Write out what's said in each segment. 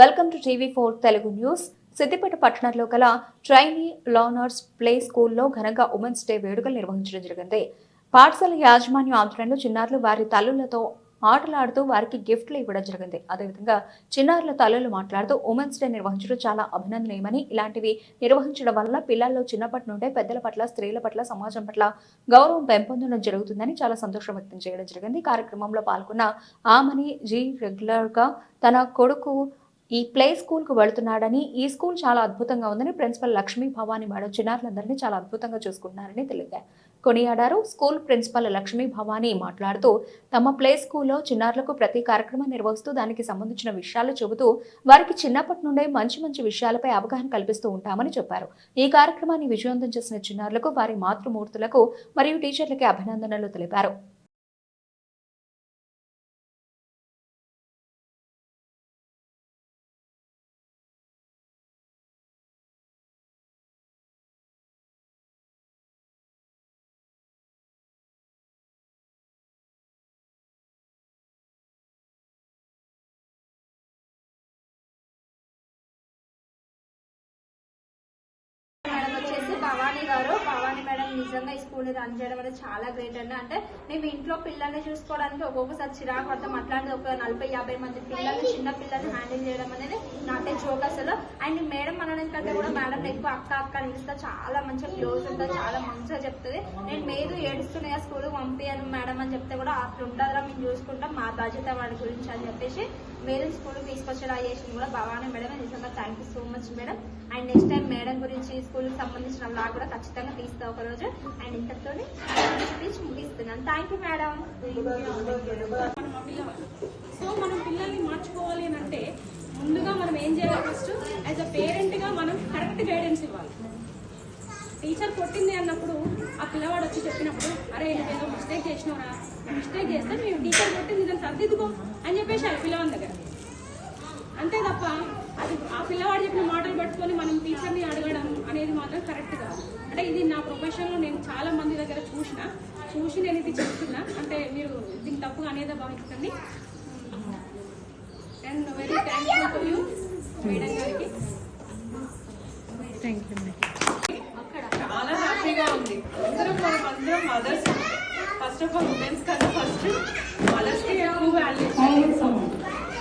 Welcome to TV four Telugu news. Siddipet పట్టణంలో గల trainee learners play స్కూల్లో ఘనంగా ఉమెన్స్ డే వేడుకలు నిర్వహించడం జరిగింది. పాఠశాల యాజమాన్యం ఆధ్వర్యంలో చిన్నారులు వారి తల్లులతో ఆటలాడుతూ వారికి గిఫ్ట్లు ఇవ్వడం జరిగింది. అదేవిధంగా చిన్నారుల తల్లులు మాట్లాడుతూ ఉమెన్స్ డే నిర్వహించడం చాలా అభినందనీయమని ఇలాంటివి నిర్వహించడం వల్ల పిల్లల్లో చిన్నప్పటి నుండే పెద్దల పట్ల స్త్రీల పట్ల సమాజం పట్ల గౌరవం పెంపొందడం జరుగుతుందని చాలా సంతోషం వ్యక్తం చేయడం జరిగింది. కార్యక్రమంలో పాల్గొన్న ఆమని జీ రెగ్యులర్గా తన కొడుకు ఈ ప్లే స్కూల్కు వెళుతున్నాడని ఈ స్కూల్ చాలా అద్భుతంగా ఉందని ప్రిన్సిపల్ లక్ష్మీ భవానీ మేడం చిన్నారులందరినీ చాలా అద్భుతంగా చూసుకుంటున్నారని తెలిపారు. కొనియాడారు స్కూల్ ప్రిన్సిపల్ లక్ష్మీ భవానీ మాట్లాడుతూ తమ ప్లే స్కూల్లో చిన్నారులకు ప్రతి కార్యక్రమం నిర్వహిస్తూ దానికి సంబంధించిన విషయాలు చెబుతూ వారికి చిన్నప్పటి నుండే మంచి మంచి విషయాలపై అవగాహన కల్పిస్తూ ఉంటామని చెప్పారు. ఈ కార్యక్రమాన్ని విజయవంతం చేసిన చిన్నారులకు వారి మాతృమూర్తులకు మరియు టీచర్లకి అభినందనలు తెలిపారు. నిజంగా ఈ స్కూల్ రన్ చేయడం అనేది చాలా గ్రేట్ అండి. అంటే మేము ఇంట్లో పిల్లల్ని చూసుకోవడానికి ఒక్కొక్కసారి చిరాకు పడతాం. అట్లాంటిది ఒక నలభై యాభై మంది పిల్లల్ని చిన్న పిల్లల్ని హ్యాండిల్ చేయడం అనేది నాటే జోక్ అసలు. అండ్ మేడం కంటే కూడా మేడం ఎక్కువ అక్క అక్క అని చాలా మంచిగా క్లోజ్ ఉంటుంది చాలా మంచిగా చెప్తుంది. నేను మేదు ఏడుస్తున్నాయి స్కూల్ పంపియను మేడం అని చెప్తే కూడా అట్లా ఉంటుందిరా మేము చూసుకుంటాం. మా బాధ్యత వాడి గురించి అని చెప్పేసి మీరు స్కూల్ తీసుకొచ్చేలా చేసింది కూడా భవానీ మేడం నిజంగా thank you so much madam. And next time madam గురించి స్కూల్కి సంబంధించిన లా కూడా ఖచ్చితంగా తీస్తా ఒక రోజు అండ్ ఇంతతో స్పీచ్ ముగిస్తున్నాను. Thank you madam. సో మనం పిల్లల్ని మార్చుకోవాలి అని అంటే ముందుగా మనం ఏం చేయాలి ఫస్ట్ యాజ్ అ పేరెంట్గా మనం కరెక్ట్ గైడెన్స్ ఇవ్వాలి. టీచర్ కొట్టింది అన్నప్పుడు ఆ పిల్లవాడు వచ్చి చెప్పినప్పుడు అరే నువ్వేదో మిస్టేక్ చేసినవరా? మిస్టేక్ చేస్తే మేము టీచర్ కొట్టింది దాన్ని సర్దిద్దుకో అని చెప్పేసి ఆ పిల్లవాడి దగ్గర. అంతే తప్ప అది ఆ పిల్లవాడు చెప్పిన మాటలు పట్టుకొని మనం టీచర్ని అడగడం అనేది మాత్రం కరెక్ట్ కాదు. అంటే ఇది నా ప్రొఫెషన్లో నేను చాలా మంది దగ్గర చూసిన చూసి నేను ఇది చెప్తున్నా. అంటే మీరు దీన్ని తప్పుగా అనేదే భావించకండి. And very thankful to you madam గారికి. చాలా హ్యాపీగా ఉంది. అందరం మనం అందరం mothers first of all women's కన్నా ఫస్ట్ మదర్స్కి ఎక్కువ వాల్యూ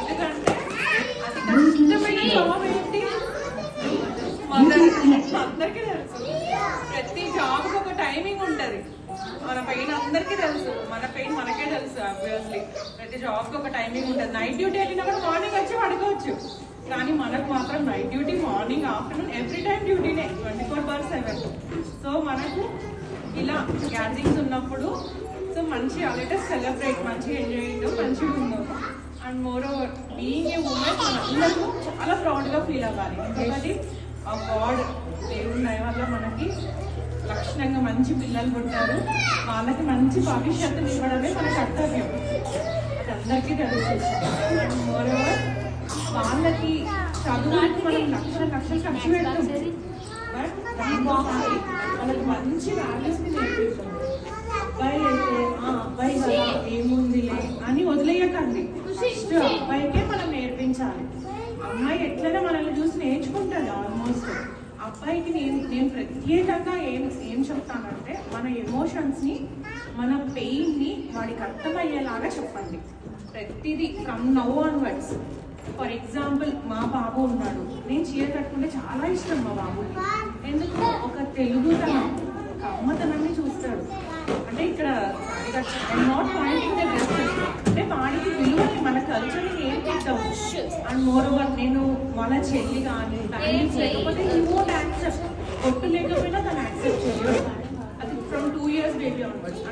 ఎందుకంటే అది కష్టమైన జాబ్ ఏంటి? మదర్ అందరికీ తెలుసు. ప్రతి జాబ్ ఒక టైమింగ్ ఉంటది. మన పెయిన్ అందరికీ తెలుసు. మన పెయిన్ మనకే తెలుసు ఆబ్వియస్లీ ప్రతి జాబ్కి ఒక టైమింగ్ ఉంటుంది. నైట్ డ్యూటీ వెళ్ళినా కూడా మార్నింగ్ వచ్చి పడుకోవచ్చు. కానీ మనకు మాత్రం night duty morning afternoon every time డ్యూటీనే twenty four by seven so మనకు ఇలా గ్యాదరింగ్స్ ఉన్నప్పుడు సో మంచి అలాగే సెలబ్రేట్ మంచిగా ఎంజాయ్ చేద్దాం మంచిగా ఉందాం and moreover being a woman మనందరూ చాలా ప్రౌడ్గా ఫీల్ అవ్వాలి. ఎందుకంటే ఆ గాడ్ దేవుడు వల్ల మనకి లక్షణంగా మంచి పిల్లలు పుట్టారు. వాళ్ళకి మంచి భవిష్యత్తు ఇవ్వడమే మన కర్తవ్యం. అది అందరికీ తెలుసు. వాళ్ళకి చదువుకి మనం లక్షల లక్షలు ఖర్చు పెడతాం. బట్ దానికోసం వాళ్ళకి మంచి వాల్యూస్ని నేర్పిస్తాం. అబ్బాయి అయితే ఆ అబ్బాయి కదా ఏముందిలే అని వదిలేయకండి. ఫస్ట్ అబ్బాయికే మనం నేర్పించాలి. అమ్మాయి ఎట్లైనా మనల్ని చూసి నేర్చుకుంటుంది ఆల్మోస్ట్ అబ్బాయికి నేను నేను ప్రత్యేకంగా ఏం ఏం చెప్తానంటే మన ఎమోషన్స్ని మన పెయిన్ని వాడికి అర్థమయ్యేలాగా చెప్పండి. ప్రతిదీ from now onwards. For example మా బాబు ఉన్నాడు. నేను చీర కట్టుకుంటే చాలా ఇష్టం మా బాబుకి. ఎందుకు? ఒక తెలుగుతనం ఒక అమ్మతనాన్ని చూస్తాడు. అంటే ఇక్కడ నాట్ పాయింటింగ్ ద డ్రెస్ అంటే వాడికి విలువని మన కల్చర్ని నేర్పిద్దాం అండ్ మోర్ ఓవర్ నేను వాళ్ళ చెల్లి కానీ బ్యాంగిల్స్ లేకపోతే ఈ వోంట్ యాక్సెప్ట్ ఒట్టు లేకపోయినా తను యాక్సెప్ట్ చేయదు అది from two years baby onwards